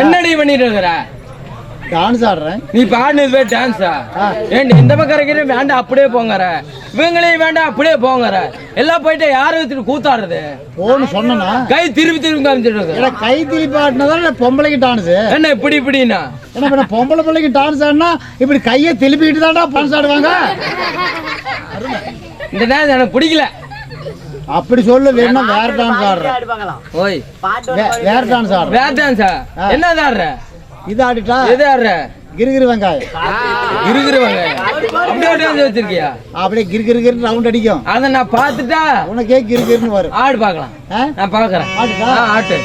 என்னடி பண்ணிட்டு இருக்கிற டான்ஸ் ஆடுறேன். நீ பாடினது போய் டான்ஸா. ஏண்டி இந்த பக்கம் இருக்கிற வேண்டாம் அப்படியே போங்கற. இவங்களையும் வேண்டாம் அப்படியே போங்கற. எல்லாம் போயிட்டு யாரை வச்சுட்டு கூத்தாடுறது? போன்னு சொன்னனா? கை திருப்பி திருப்பி காமிச்சிட்டு கை திருப்பி ஆட்டினதா இல்லை பொம்பளைக்கு டான்ஸ் என்ன இப்படி இப்படின்னா? என்ன பண்ண பொம்பளை பிள்ளைக்கு டான்ஸ் ஆடினா இப்படி கையை திருப்பிட்டு தான்டா டான்ஸ் ஆடுவாங்க? இந்த டான்ஸ் எனக்கு பிடிக்கல. அப்படி சொல்லு வேணா வேற டான்ஸ் ஆடுறேன் ஓய். வேற டான்ஸ் ஆடுறேன் வேற டான்ஸா என்ன ஆடுற? இது ஆடிட்டா? எது ஆடுற? கிருகிரு வெங்காயம். இருக்கிறவங்க அப்படியே டான்ஸ் வச்சிருக்கியா? அப்படியே கிரு கிரு ரவுண்ட் அடிக்கும். அதை நான் பார்த்துட்டா உனக்கே கிருகிருன்னு வரும். ஆடு பார்க்கலாம். ஆ? நான் பார்க்கறேன். ஆடுதா? ஆ, ஆட்டு.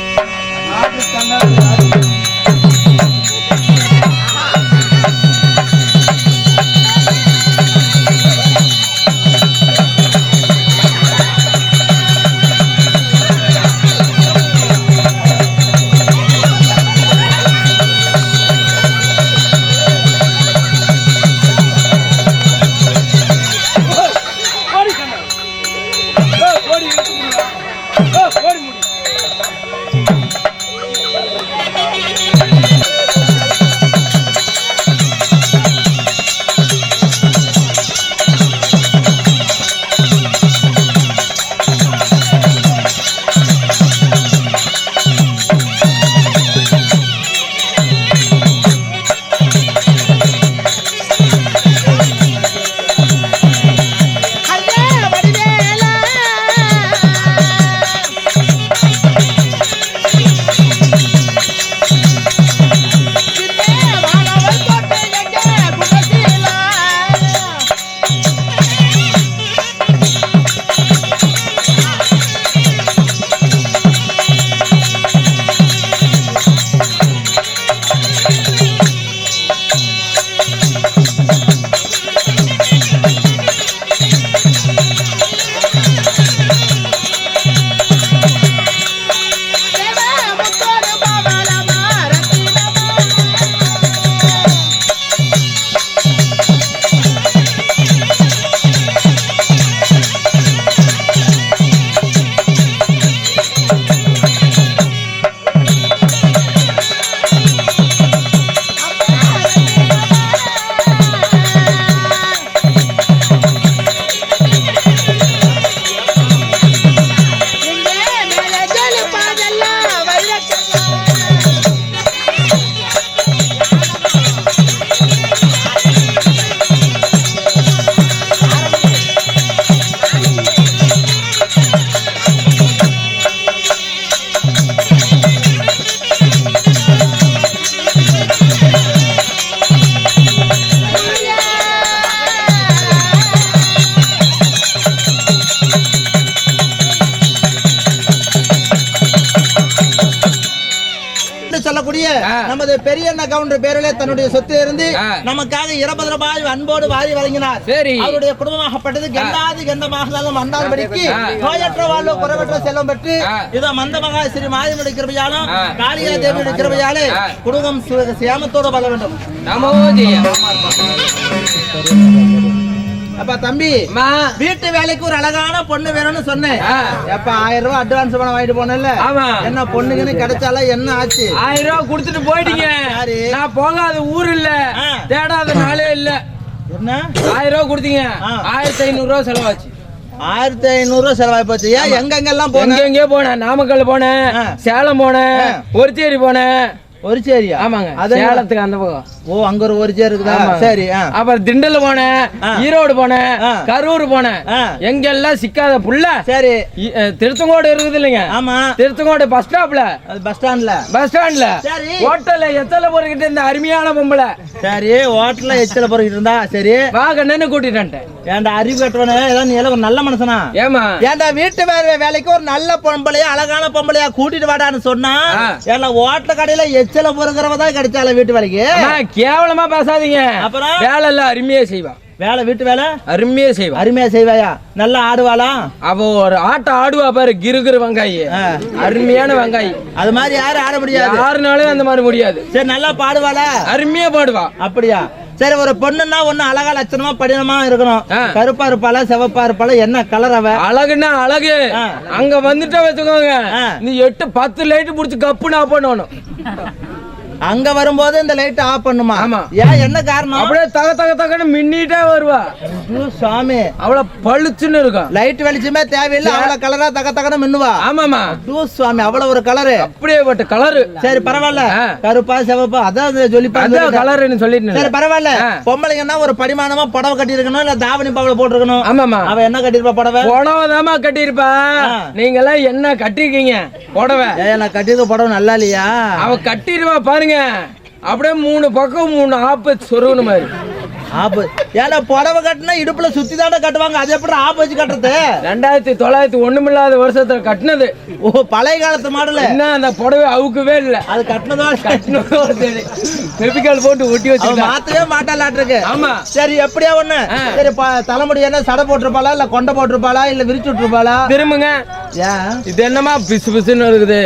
நமது பெரியண்ண கவுண்டர் பேரிலே தன்னுடைய சொத்து இருந்து. நமக்காக இருபது ரூபாய் அன்போடு வாரி வழங்கினார் சரி. அவருடைய குடும்பமாகப்பட்டது கண்டாது கண்டமாக மன்னார்படிக்கு ஆ. நோயற்ற வாழ்வு குறைவற்ற செல்வம் பெற்று. இதோ மந்தமகா ஸ்ரீ மாயமுடைய கிருபையாலும். காளியா தேவியுடைய கிருபையாலே. குடும்பம் சு- சியாமத்தோடு வாழ வேண்டும் நமோ ஜெயம் அப்பா தம்பி. வீட்டு வேலைக்கு ஒரு அழகான பொண்ணு வேணும்னு சொன்னேன். எப்ப ஆயிரம் ரூபாய் அட்வான்ஸ் பணம் வாங்கிட்டு போனேன்ல. ஆமா. என்ன பொண்ணுக்குன்னு கிடைச்சாலும் என்ன ஆச்சு? ஆயிரம் ரூபாய் கொடுத்துட்டு போயிட்டீங்க? நான் போகாத ஊர் இல்ல. தேடாத நாளே இல்ல. என்ன? ஆயிரம் ரூபாய் கொடுத்தீங்க. ஆயிரத்தி ஐநூறு ரூபாய் செலவாச்சு. ஆயிரத்தி ஐநூறு ரூபாய் செலவாய் போச்சு. ஏன் எங்கெங்கெல்லாம் போன? எங்க எங்கேயோ போனேன். நாமக்கல் போனேன். சேலம் போனேன். ஒருச்சேரி போனேன். ஒரு சேரியா ஆமாங்க. அது சேலத்துக்கு அந்த பக்கம். ஓ அங்க ஒரு ஒரு சேர் இருக்குதா. சரி. அப்புறம் திண்டல் போனேன். ஈரோடு போனேன். கரூர் போனேன். எங்கெல்லாம் சிக்காத புள்ள சரி. திருச்செங்கோடு இருக்குது இல்லைங்க. ஆமா. திருச்செங்கோடு பஸ் ஸ்டாப்ல அது பஸ் ஸ்டாண்ட்ல பஸ் ஸ்டாண்ட்ல சரி. ஹோட்டல்ல எத்தனை போறக்கிட்ட இந்த அருமையான பொம்பளை? சரி ஹோட்டல்ல எச்சில பொறுக்கிட்டு இருந்தா? சரி. வா கண்ணன்னு கூட்டிட்டு ஏன்டா அறிவு கட்டுவனே ஏதோ நீ ஒரு நல்ல மனுஷனா? ஏமா ஏன்டா வீட்டு வேலை வேலைக்கு ஒரு நல்ல பொம்பளையா அழகான பொம்பளையா கூட்டிட்டு வாடான்னு சொன்னா? ஆ. ஏன்டா ஹோட்டல் கடையில எச்சில பொறுக்கிறவ தான் கிடைச்சால வீட்டு வேலைக்கு? கேவலமா பேசாதீங்க. அப்புறம்? வேலை எல்லாம் அருமையா செய்வா. வேலை வீட்டு வேலை? அருமையா செய்வா. அருமையா செய்வாயா? நல்லா ஆடுவாளா? அவ ஒரு ஆட்டம் ஆடுவா பாரு கிருகிரு வெங்காயி. ஆ. அருமையான வெங்காயி. அது மாதிரி யாரும் ஆட முடியாது. யாருனாலும் அந்த மாதிரி முடியாது. சரி நல்லா பாடுவாளா? அருமையா பாடுவா. அப்படியா? சரி ஒரு பொண்ணுன்னா ஒண்ணு அழகா லட்சணமா படினமா இருக்கணும். கருப்பா இருப்பாளா சிவப்பா இருப்பாளா என்ன கலர் அவ? அழகுன்னா அழகு. அங்க வந்துட்டா வச்சுக்கோங்க. நீ எட்டு பத்து லைட் புடிச்சு கப்புனா பண்ணணும் அங்க வரும்போது இந்த லைட் ஆஃப் பண்ணுமா? ஆமா. ஏன் என்ன காரணம்? அப்படியே தக தக தகன்னு மின்னிட்டே வருவா. சாமி. அவள பளிச்சுன்னு இருக்கும். லைட் வெளிச்சமே தேவையில்லை அவ்வளவு கலரா தக தகன மின்னுவா? ஆமாமா ஐயோ, சாமி அவ்வளவு ஒரு கலரு அப்படியே பட்ட கலரு சரி பரவாயில்ல. கருப்பா சிவப்பா அதான் ஜொலிப்பா அதான் கலருன்னு சரி சொல்லிட்டு பரவாயில்ல. ஆ. பொம்பளைங்கன்னா ஒரு படிமானமா புடவை கட்டி இருக்கணும் இல்ல தாவணி பாவல போட்டிருக்கணும்? ஆமாமா அவ என்ன கட்டிருப்பா புடவை? புடவைதாம்மா கட்டியிருப்பா. ஆ. நீங்க எல்லாம் என்ன கட்டிருக்கீங்க புடவை? நான் கட்டியிருக்க புடவை நல்லா இல்லையா? அவ கட்டிடுவா பாருங்க. அப்படியே மூணு பக்கம் மூணு ஆப்பு சொருகணும் மாதிரி. ஆப்பு. ஏன்னா புடவை கட்டினா இடுப்புல சுத்தி தானே கட்டுவாங்க? அது எப்படி ஆப்பு வச்சு கட்டுறது? ரெண்டாயிரத்தி தொள்ளாயிரத்தி ஒண்ணுமில்லாத வருஷத்துல கட்டினது. ஓ பழைய காலத்து மாடல. என்ன அந்த புடவை அவுக்கவே இல்ல. அது கட்டினதா? கட்டினது சரி. போட்டு ஒட்டி வச்சுக்கிட்டா. மாத்தவே மாட்டாளாட்டிருக்கு ஆமா. சரி எப்படியா ஒண்ணு. சரி தலைமுடி என்ன சடை போட்டிருப்பாளா இல்ல கொண்டை போட்டிருப்பாளா இல்ல விரிச்சு விட்டுருப்பாளா? திரும்புங்க. இது என்னமா பிசு பிசுன்னு இருக்குது.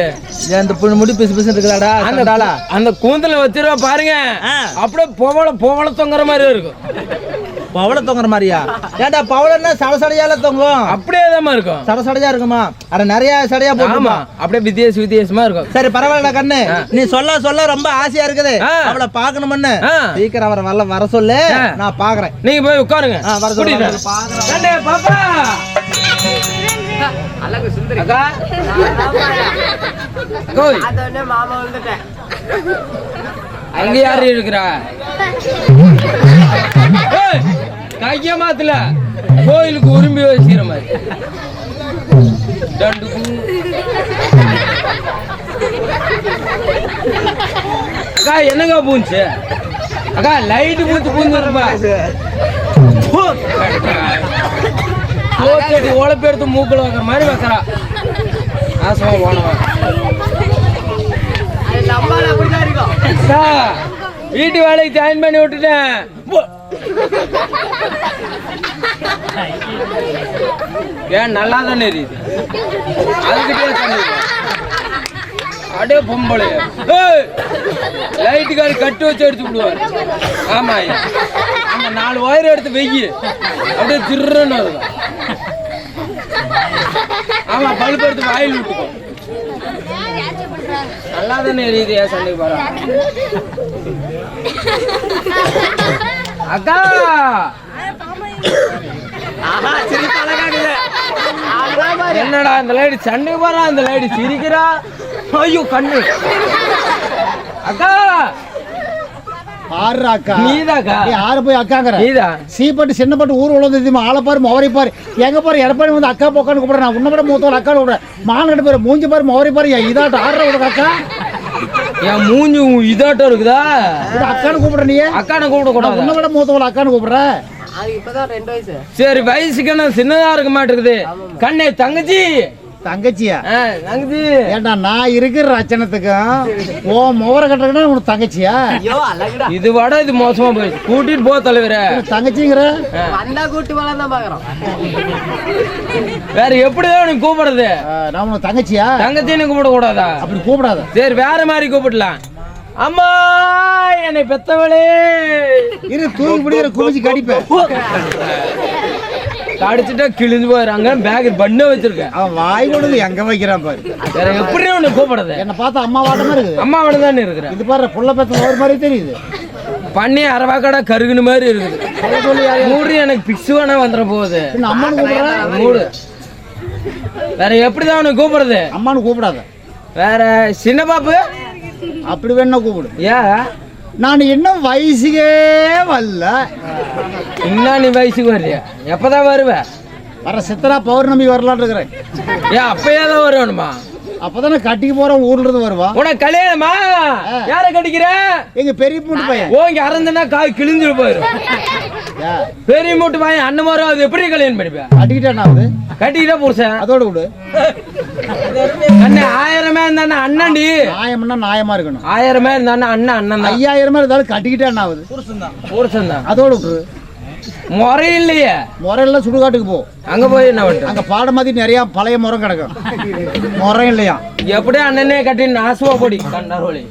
இந்த முடி பிசு பிசு இருக்குதாடா அந்த அந்த கூந்தல வச்சிருவா பாருங்க. அப்படியே புவள புவள தொங்குற மாதிரி இருக்கும். பவள தொங்குற மாதிரியா? ஏன்டா பவளன்னா சடசடையால தொங்கும். அப்படியே தான் இருக்கும். சடசடையா இருக்குமா? அட நிறைய சடையா போட்டுமா அப்படியே வித்தியாச வித்தியாசமா இருக்கும். சரி பரவாயில்ல கண்ணு. நீ சொல்ல சொல்ல ரொம்ப ஆசையா இருக்குது. ஆ. அவளை பாக்கணும்னு ஆ. சீக்கிரம் அவரை வரல வர சொல்லு. நான் பாக்குறேன் நீங்க போய் உட்காருங்க. ஆ, வர சொல்லு, பாப்பா? கோய் அங்க யாரு இருக்கிறா? கைய மாத்தல. கோயிலுக்கு உரும்பி வச்சுக்கிற மாதிரி. ரெண்டு குண்டு. அக்கா என்னங்க பூந்துச்சு? அக்கா லைட் பூத்து பூந்துருப்பா சோத்தடி உழப்பு எடுத்து மூக்குல வைக்கிற மாதிரி வைக்கிறா. நாசமா போனவன் வீட்டு வேலைக்கு ஜாயின் பண்ணி விட்டுட்டேன். ஏன் நல்லா தானே இருக்குது? அதுக்கிட்டே சொன்னீங்க அடே பொம்பளை. லைட்டுக்காரு கட்டு வச்சு எடுத்து விடுவார். ஆமா அந்த நாலு ஒயர் எடுத்து வெய்யி. அப்படியே திருன்னு இருக்கும் ஆமா பல்ப் எடுத்து வாயில் விட்டுக்கோ. நல்லா தானே எரியுது ஏன் சண்டைக்கு போறா அக்கா! என்னடா இந்த லேடி சண்டைக்கு போறா அந்த லேடி சிரிக்கிறா? ஐயோ கண்ணு. அக்கா! ஆறு அக்கா. நீதாக்கா? ஆறு போய் அக்காங்கிற. நீதா? சீப்பட்டு சின்னப்பட்டு ஊர் தெரியுமா? ஆளை பாரு மோரை பாரு. எங்க பாரு எடப்பாடி வந்து அக்கா போக்கான்னு கூப்பிடுறேன் நான் உன்ன விட அக்கா மான் கட்டு பேர் மூஞ்சி பாரு மோரை பாரு. இதாட்ட ஆடுற உனக்கு அக்கா. என் மூஞ்சி இதாட்டம் இருக்குதா? இது அக்கான்னு கூப்பிடுற நீ அக்கானை கூப்பிட கூடாது? உன்ன விட மூத்தவள் அக்கான்னு கூப்பிடுற. சரி வயசுக்கு நான் சின்னதா இருக்க மாட்டேங்குது. கண்ணே தங்கச்சி! தங்கச்சியா? தங்கச்சி. ஏண்டா நான் இருக்கிற ரச்சனத்துக்கும் ஓ முவரை கட்டுறதுன்னா உனக்கு தங்கச்சியா? இது வட இது மோசமா போயிடுச்சு. கூட்டிட்டு போ தலைவரே. தங்கச்சிங்கிற? வேற எப்படிதான் உனக்கு கூப்பிடுறது? நான் உனக்கு தங்கச்சியா? தங்கச்சின்னு கூப்பிட கூடாதா? அப்படி கூப்பிடாத. சரி வேற மாதிரி கூப்பிடலாம். அம்மா என்னை பெத்தவளே. இரு தூக்கி முடிக்கிற குமிச்சு கடிப்பேன். கடிச்சிட்டா கிழிஞ்சு போயிடுறாங்க. பேக் பண்ண வச்சிருக்கேன். அவன் வாய் கொடுது எங்க வைக்கிறான் பாரு. வேற எப்படி உனக்கு கூப்பிடுறது. என்ன பார்த்தா அம்மா வாட்டமா இருக்குது. அம்மா தானே இருக்கிறேன் இது பாரு புள்ள பெத்த ஒரு மாதிரி தெரியுது. பண்ணி அரவாக்கடா கருகுன மாதிரி இருக்குது. மூடு எனக்கு பிக்ஸ் வேணா வந்துட போகுது. அம்மானு கூப்பிடுற? மூடு? வேற எப்படிதான் உனக்கு கூப்பிடுறது? அம்மானு கூப்பிடாத. வேற சின்ன பாப்பு அப்படி வேணா கூப்பிடு. ஏன்? நான் இன்னும் வயசுக்கே வரல. இன்னும் நீ வயசுக்கு வர்றியா? எப்பதான் வருவ? வர சித்தரா பௌர்ணமி வரலான்னு இருக்கிறேன். ஏன் அப்பயே தான் வருவணுமா அப்பதானே கட்டிக்கு போறோம் ஊர்ல இருந்து வருவான் உனக்கு கல்யாணமா? யார கட்டிக்கிற? எங்க பெரிய மூட்டு பையன். ஓ இங்க அறந்துனா காய் கிழிஞ்சு போயிடும் ஏ, பெரிய மூட்டு பையன் அண்ணன் மாதிரி அது எப்படி கல்யாணம் பண்ணிப்ப? கட்டிக்கிட்டானாவது கட்டிக்கிட்டா புருஷன். அதோட விடு. அண்ணன் ஆயிரமே இருந்தானே அண்ணன்டி. நியாயம்னா நியாயமா இருக்கணும். ஆயிரமே இருந்தானே அண்ணன் அண்ணன் தான் ஐயாயிரமா இருந்தாலும் கட்டிக்கிட்டானாவது புருஷன் தான் அதோட விடு. முறை இல்லையே முறையெல்லாம் சுடுகாட்டுக்கு போ. அங்க போய் என்ன பண்ணிட்டு அங்க பாட மாதிரி நிறைய பழைய முறம் கிடக்கும். முறம் இல்லையா எப்படி அண்ணனே கட்டி நாசுவா போடி. கண்டாரோலி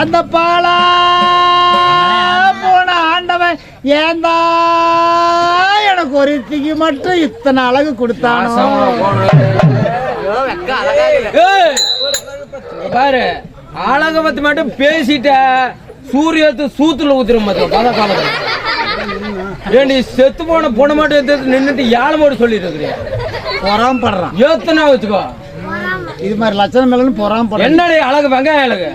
அந்த பாலா போன ஆண்டவன் ஏந்தா எனக்கு ஒருத்திக்கு மட்டும் இத்தனை அழகு கொடுத்தானோ? பாரு அழக பத்தி மட்டும் பேசிட்ட சூரியத்து சூத்துல ஊத்துற மாதிரி பத காலத்துல. ஏன் நீ செத்து போன பொண்ணு மட்டும் எடுத்து நின்னுட்டு ஏழை மட்டும் சொல்லிட்டு இருக்கிறியா? பொறாம படுறான். ஏத்தனா வச்சுக்கோ. இது மாதிரி லட்சணம் மேலன்னு பொறாம படுறான். என்னடி அழகு வெங்காயம் அழகு?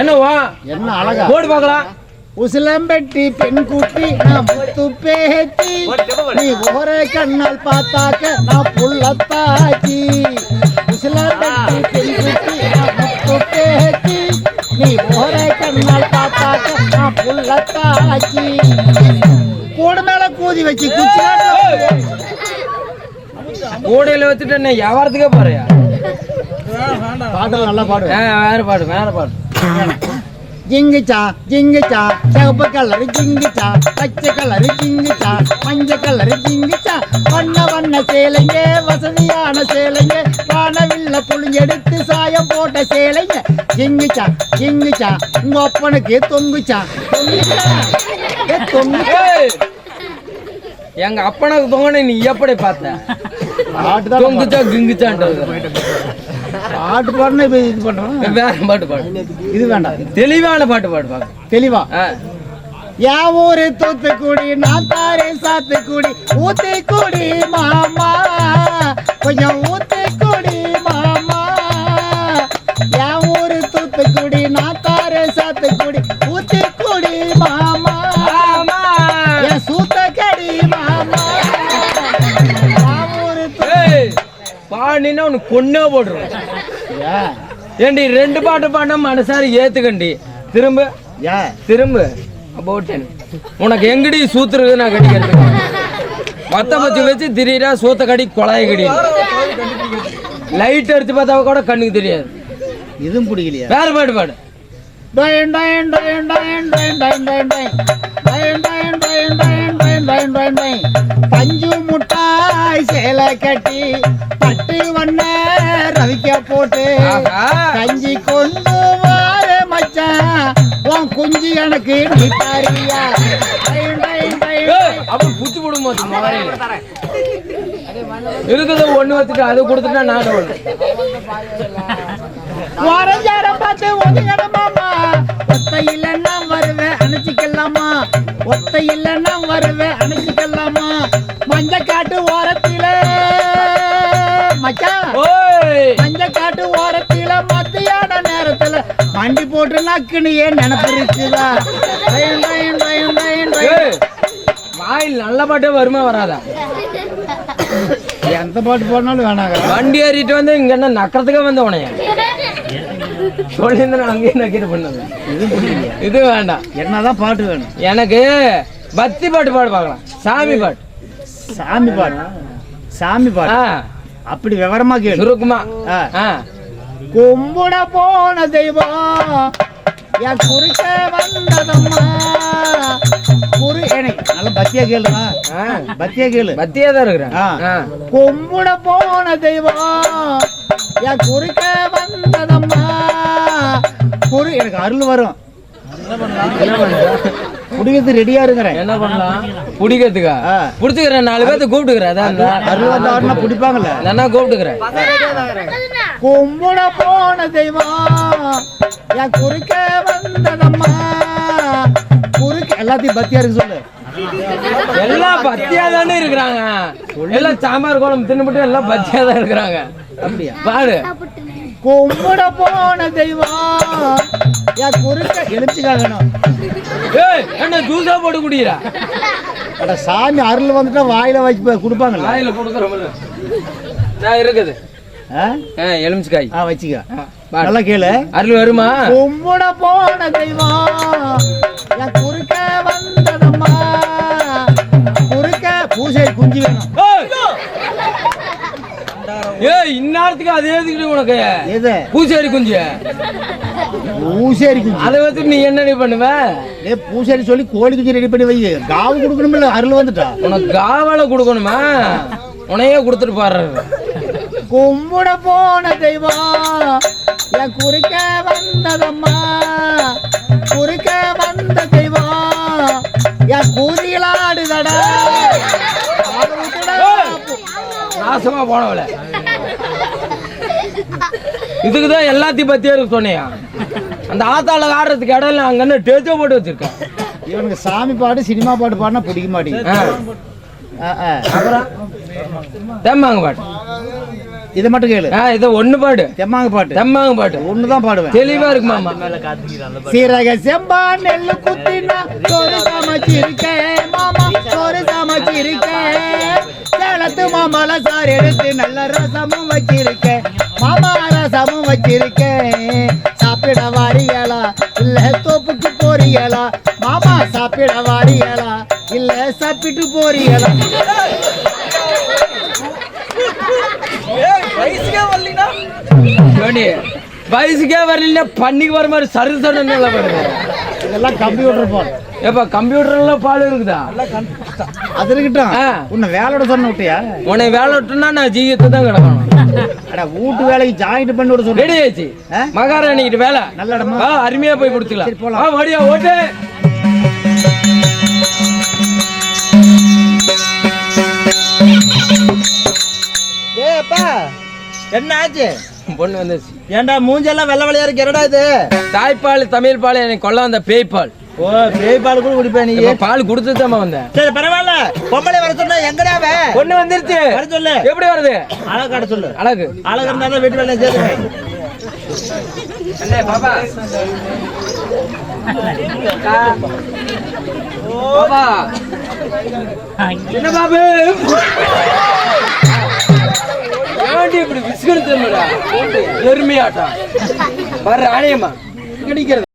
என்னவா என்ன அழகா? போடு பார்க்கலாம். உசிலம்பெட்டி பெண் குட்டி நான் முத்து பேத்தி. நீ ஒரே கண்ணால் பார்த்தாக்க நான் புள்ளத்தாச்சி உசிலம்பெட்டி பெண் குட்டி புள்ளத்தாச்சி. கூடு மேல கூதி வச்சு குச்சி கூடையில வச்சுட்டு என்ன வியாபாரத்துக்கே போறியா? பாட்டு நல்லா பாடு வேற பாடு. வேற பாடு. ஜிங்கிச்சா ஜிங்கிச்சா சிவப்பு கலர் ஜிங்கிச்சா பச்சை கலர் ஜிங்கிச்சா மஞ்சள் கலர் ஜிங்கிச்சா வண்ண வண்ண சேலைங்க வசதியான சேலைங்க. வானவில்ல புளிஞ்செடுத்து சாயம் போட்ட சேலைங்க. ஜிங்கிச்சா ஜிங்கிச்சா உங்க அப்பனுக்கு தொங்குச்சா தொங்குச்சா தொங்கு! எங்க அப்பனுக்கு தொங்கனை நீ எப்படி பார்த்த? தொங்குச்சா கிங்குச்சான்ட்டு பாட்டு பாடுனா இப்ப இது பண்றோம் வேற பாட்டு பாடு. இது வேண்டாம். தெளிவான பாட்டு பாடு பாக்க தெளிவா. ஆ. யா ஊரு தூத்துக்குடி நான் தாரே சாத்துக்குடி ஊத்துக்குடி மாமா கொஞ்சம் உனக்கு கொன்னே போடுறோம் ஏண்டி ரெண்டு பாட்டு பாடினா மனசாரி ஏத்துக்கண்டி திரும்ப யா திரும்ப அபவுட் உனக்கு எங்கடி சூத்துறது நான் கடிக்கிறதுக்கு மத்த பச்சு வச்சு திடீரா சூத்த கடி கொலாய கடி லைட் அடிச்சு பார்த்தா கூட கண்ணுக்கு தெரியாது இதுவும் பிடிக்கலையா வேற பாட்டு பாடு டொயின் டொயின் டொயின் டொயின் டொயின் டொயின் டொயின் டொயின். டொயின் டொயின் டொயின் டொயின் டொயின் டொயின். பஞ்சு முட்டாய் சேலை கட்டி போட்டு. கஞ்சி கொண்டு வார மச்சான் உன் குஞ்சு எனக்கு நீ தாரியா அவன் புத்தி போடும் இருக்குது ஒண்ணு வச்சுட்டு அதை கொடுத்துட்டா நான் ஒண்ணு வாரஞ்சாரம் பார்த்து ஒதுங்கணுமாமா ஒத்தையில நான் வருவேன் அணைச்சிக்கலாமா ஒத்தையில நான் வருவேன் அணைச்சிக்கலாமா மஞ்ச காட்டு ஓரத்தில நேரத்துல வண்டி போட்டு நக்குன்னு ஏன் நினப்பு இருக்குதா டொயின், டொயின், டொயின். ஏய், வாயில் நல்ல பாட்டே வருமா வராதா? எந்த பாட்டு போடனாலும் வேணாங்க. வண்டி ஏறிட்டு வந்து இங்க என்ன நக்கறதுக்கே வந்த உனைய? சொல்லியிருந்தேன் அங்கேயே நக்கிட்டு பண்ணது. இது வேண்டாம். என்னதான் பாட்டு வேணும்? எனக்கு பக்தி பாட்டு பாடு பார்க்கலாம். சாமி பாட்டு. சாமி பாட்டு. சாமி பாட்டு. அப்படி விவரமா கேளு. சுருக்குமா. ஆ. கும்பிட போன தெய்வம் என் குறுக்க வந்ததம்மா. குரு எனக்கு நல்ல பத்தியா கேளுமா? பத்தியா கேளு. பத்தியா தான் இருக்கிறேன் கும்பிட போன தெய்வம் என் குறுக்க வந்ததம்மா. குரு எனக்கு அருள் வரும். குடிக்கிறது ரெடியா இருக்கிறேன். என்ன பண்ணலாம்? பிடிக்கிறதுக்கா ஆ. பிடிச்சிக்கிறேன் நாலு பேர்த்த கூப்பிட்டுக்கிறேன் அதான் பிடிப்பாங்கல்ல நான் கூப்பிட்டுக்கிறேன். கும்பிட போன தெய்வம். என் குறுக்க வந்ததம்மா. குறுக்க எல்லாத்தையும் பத்தியா இருக்கு சொல்லு. எல்லாம் பத்தியா தானே இருக்கிறாங்க. எல்லாம் சாம்பார் குழம்பு தின்னுபிட்டு எல்லாம் பத்தியா தான் இருக்கிறாங்க. அப்படியா? பாடு கும்பிட போன தெய்வம் என் குறுக்க எலுமிச்சிக்காய் வேணும் ஏய் என்ன ஜூஸா போட்டு குடிக்கிறா? அட சாமி அருள் வந்துட்டா வாயில வச்சு போய் கொடுப்பாங்கல்ல. காயில கொடுக்குறோம்ல நான் இருக்குது. எலுமிச்சக்காய். ஆ வச்சுக்க. நல்லா கேளு. அருள் வருமா? கும்பிட போன தெய்வம் என் குறுக்க வந்ததம்மா. குறுக்க பூசை குஞ்சு வேணும் ஏய்! இந்நேரத்துக்கு அதே எதுக்குடி உனக்கு. எது? பூச்சேரி குஞ்சு. பூசேரி குஞ்சு. அதை வச்சு நீ என்னடி பண்ணுவ? ஏ பூசாரி சொல்லி கோழி குஞ்சு ரெடி பண்ணி வை. காவு கொடுக்கணும்ல அருள் வந்துட்டா. உனக்கு காவலை கொடுக்கணுமா? உனையே கொடுத்துட்டு பாடுறது கும்பிட போன தெய்வம் என் குறுக்க வந்ததம்மா. குறுக்க வந்த தெய்வம் என் கூதியிலாடுதடா நாசமா போனவள. இதுக்கு தான் எல்லாத்தையும் பத்தி இருக்கு சொன்னியா அந்த ஆத்தாள ஆடுறதுக்கு இடம் அங்கன்னு டேஜோ போட்டு வச்சிருக்கேன். இவனுக்கு சாமி பாட்டு சினிமா பாட்டு பாடினா பிடிக்க மாட்டேங்குது. ஆ, ஆ, ஆ. அப்புறம்? தெம்மாங்க பாட்டு. இதை மட்டும் கேளு. இதை ஒண்ணு பாடு. தெம்மாங்க பாட்டு. தெம்மாங்க பாட்டு. ஒண்ணுதான் பாடுவேன். தெளிவா இருக்கு மாமா. சீரக செம்பா நெல்லு குத்தினா சோறு சமைச்சிருக்கேன் மாமா. சோறு சமைச்சிருக்கேன் சேலத்து மாம்பழ சாறு எடுத்து நல்ல ரசமும் வச்சிருக்கேன் மாமா ரசமும் வச்சிருக்கேன் சாப்பிட வாரியலா? இல்ல தோப்புக்கு போறீங்களா மாமா சாப்பிட வாரியலா? இல்ல சாப்பிட்டு போறீங்களா ஏண்டி, வயசுக்கே வரல பண்ணிக்கு வர மாதிரி சரு சருன்னு வருது இதெல்லாம் கம்ப்யூட்டர் போன் ஏப்பா கம்ப்யூட்டர்ல பால் இருக்குதா? அது இருக்கட்டும். உன்னை வேலையோட சொன்ன விட்டியா? உன்னை வேலை விட்டுனா நான் ஜீவியத்தை தான் கிடக்கணும். அட வீட்டு வேலைக்கு ஜாயிண்ட் பண்ணி விட ரெடி ஆச்சு? மகாராணிக்கிட்ட வேலை. நல்ல இடமா? அருமையா போய் சரி, கொடுத்துக்கலாம் போலாம். ஆ மடியா ஓட்டு. ஏப்பா என்ன ஆச்சு? பொண்ணு வந்துச்சு ஏன்டா மூஞ்செல்லாம் வெள்ளை வெள்ளையா இருக்கு. என்னடா இது? தாய்ப்பால் தமிழ் பால் எனக்கு கொள்ள வந்த பேய் பால் ஓ பேய் பால் கூட குடிப்பேன் நீ. பால் கொடுத்துதான் வந்தேன். சரி பரவாயில்ல. பொம்பளை வர சொன்னா எங்கடா அவ? பொண்ணு வந்துருச்சு. வர சொல்லு. எப்படி வருது? அழகு காட்ட சொல்லு. அழகு. அழகு இருந்தாலும் வீட்டு வேலையை சேர்த்து அண்ணே பாப்பா. பாப்பா. என்ன பாபு? ஏன்டி இப்படி விசுகல் திரும்படா எருமையாட்டம் வர்ற ஆணையம்மா கிடைக்கிறது